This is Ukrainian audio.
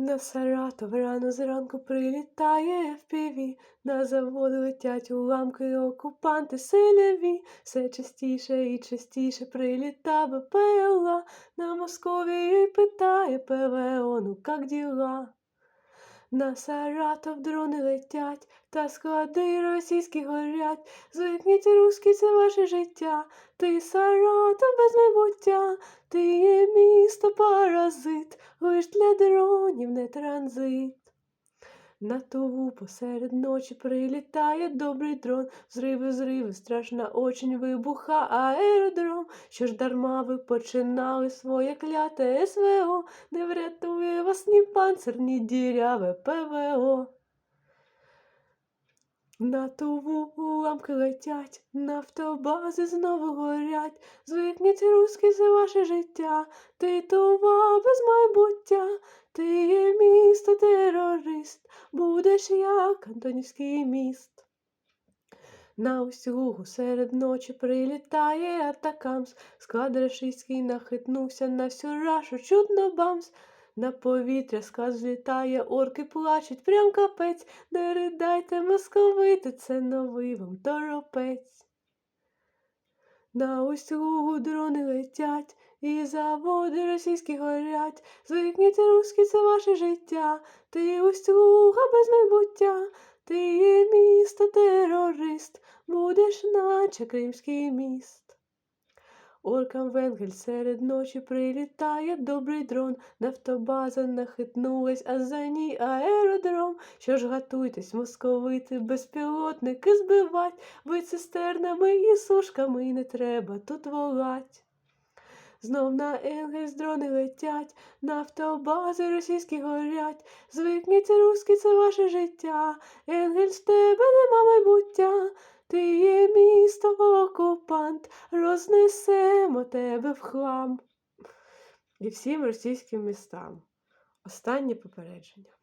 На Саратов рано зранку прилітає FPV, на завод летять уламки, окупанти сильові, все частіше і частіше приліта БПЛА, на Московії питає ПВО, ну как діла? На Саратов дрони летять, та склади російські горять. Звикніть, русські, це ваше життя. Ти Саратов без майбуття, ти є місто паразит, лиш для дронів не транзит. На туву посеред ночі прилітає добрий дрон, зриви, зриви, страшна очень вибуха аеродром. Що ж дарма ви починали своє кляте СВО, не врятує вас ні панцир, ні діряве ПВО. На туву уламки летять, нафтобази знову горять. Звикніть, русські, це ваше життя, ти тува без майбуття, ти є місто терорист, будеш як Антонівський міст. На усюгу серед ночі прилітає атакамс, склад рашистський нахитнувся на всю рашу, чудно бамс. На повітря сказ злітає, орки плачуть, прям капець, не ридайте, московити, це новий вам торопець. На усю дрони летять, і заводи російські горять. Звикніть, русські, це ваше життя, ти устюга без майбуття, ти є місто терорист, будеш наче Кримський міст. Оркам венгель серед ночі прилітає добрий дрон, нафтобаза нахитнулась, а за ній аеродром. Що ж гатуйтесь, московити, безпілотники збивать, ви цистернами і сушками не треба тут волать. Знов на Енгельс дрони летять, нафтобази російські горять. Звикніть, русські, це ваше життя. Енгельс, в тебе нема майбуття. Ти є місто окупант, рознесемо тебе в хлам. І всім російським містам. Останнє попередження.